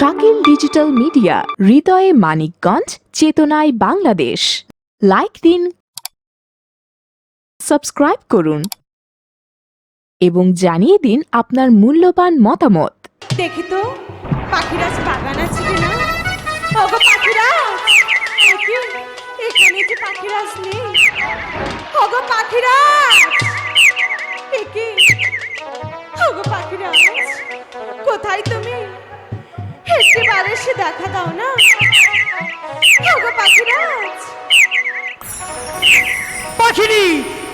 Shakil digital media, হৃদয়ে মানিকগঞ্জ, চেতনায় Bangladesh. Like দিন, সাবস্ক্রাইব করুন, এবং জানিয়ে দিন আপনার মূল্যবান মতামত। দেখি তো, পাখিরাজ বাগান আছে কিনা? ওগো এখানে কি পাখিরাজ নেই? ওগো ওগো কোথায় তুমি? একটিবার এসে দেখা দাও না। পাখিরাজ। পাখিনি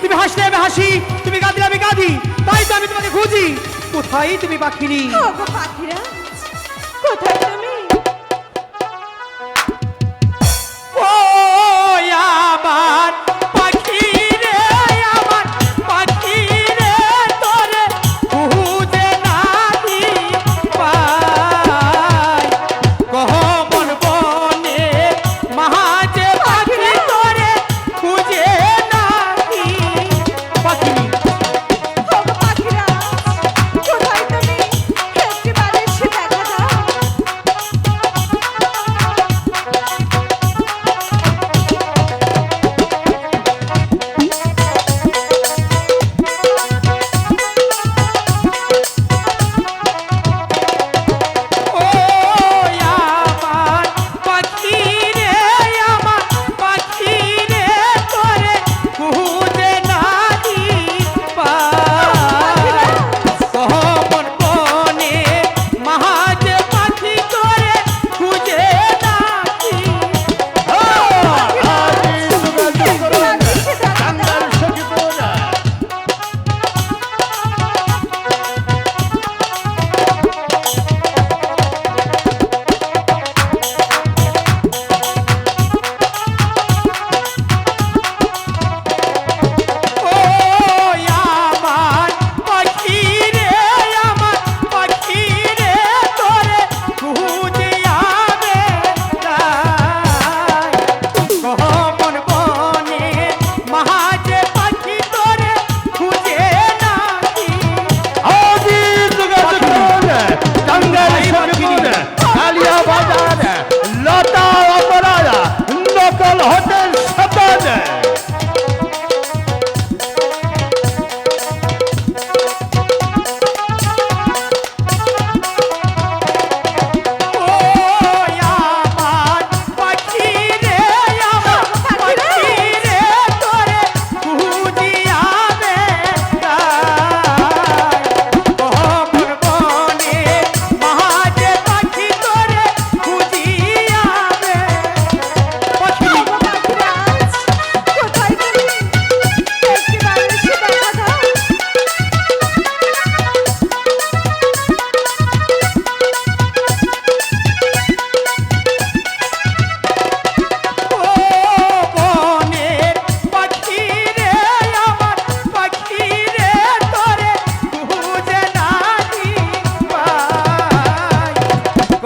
তুমি হাসলে আমি হাসি তুমি কাঁদলে আমি কাঁদি তাই তো আমি তোমাকে খুঁজি। কোথায় তুমি পাখিনি? ওগো পাখিরাজ কোথায় তুমি?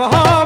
Oh.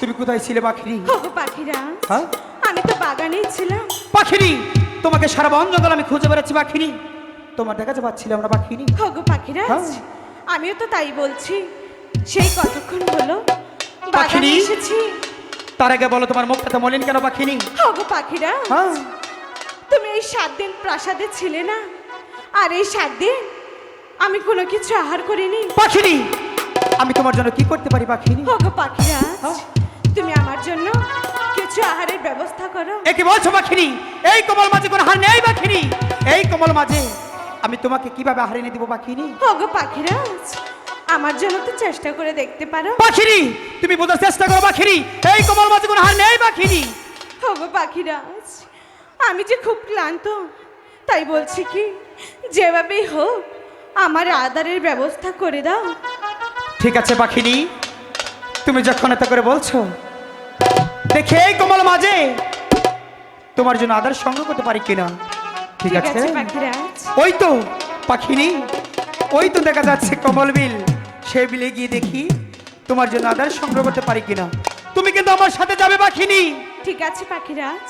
তুমি কোথায় ছিলে পাখিরি? ওগো পাখিরাজ। হ্যাঁ? আমি তো বাগানেই ছিলাম। পাখিরি তোমাকে সারা বন জঙ্গল আমি খুঁজে বেড়াচ্ছি পাখিনি তোমার দেখা যে পাচ্ছিলাম না পাখিনি ওগো পাখিরাজ হ্যাঁ। আমিও তো তাই বলছি। সেই কতক্ষণ হলো? পাখিনি? এসেছি। তার আগে বলো তোমার মুখটা তো মলিন কেন পাখিনি ওগো পাখিরা হ্যাঁ? তুমি এই সাত দিন প্রাসাদে ছিলে না? আর এই সাত দিন আমি কোনো কিছু আহার করিনি। পাখিনি আমি তোমার জন্য কি করতে পারি পাখিনি? ওগো পাখিরাজ হ্যাঁ। তুমি আমার জন্য কিছু আহারের ব্যবস্থা করো। একে বলছো পাখিনি? এই কোমল মাঝে কোনো হার নেই পাখিনি। এই কোমল মাঝে আমি তোমাকে কীভাবে আহার এনে দিব পাখিনি? ওগো পাখিরাজ আমার জন্য তো চেষ্টা করে দেখতে পারো। পাখিনি তুমি বোঝার চেষ্টা করো পাখিনি। এই কোমল মাঝে কোনো হার নেই পাখিনি। ওগো পাখিরাজ আমি যে খুব ক্লান্ত তাই বলছি কি যেভাবেই হোক আমার আদারের ব্যবস্থা করে দাও। ঠিক আছে পাখিনি। তুমি যখন এত করে বলছো দেখে এই কোমল মাঝে তোমার জন্য আদার সংগ্রহ করতে পারি কিনা? ঠিক আছে? ওই তো পাখিনি ওই তো দেখা যাচ্ছে কমল বিল। সেই বিলে গিয়ে দেখি তোমার জন্য আদার সংগ্রহ করতে পারি কিনা। তুমি কিন্তু আমার সাথে যাবে পাখিনি। ঠিক আছে পাখিরাজ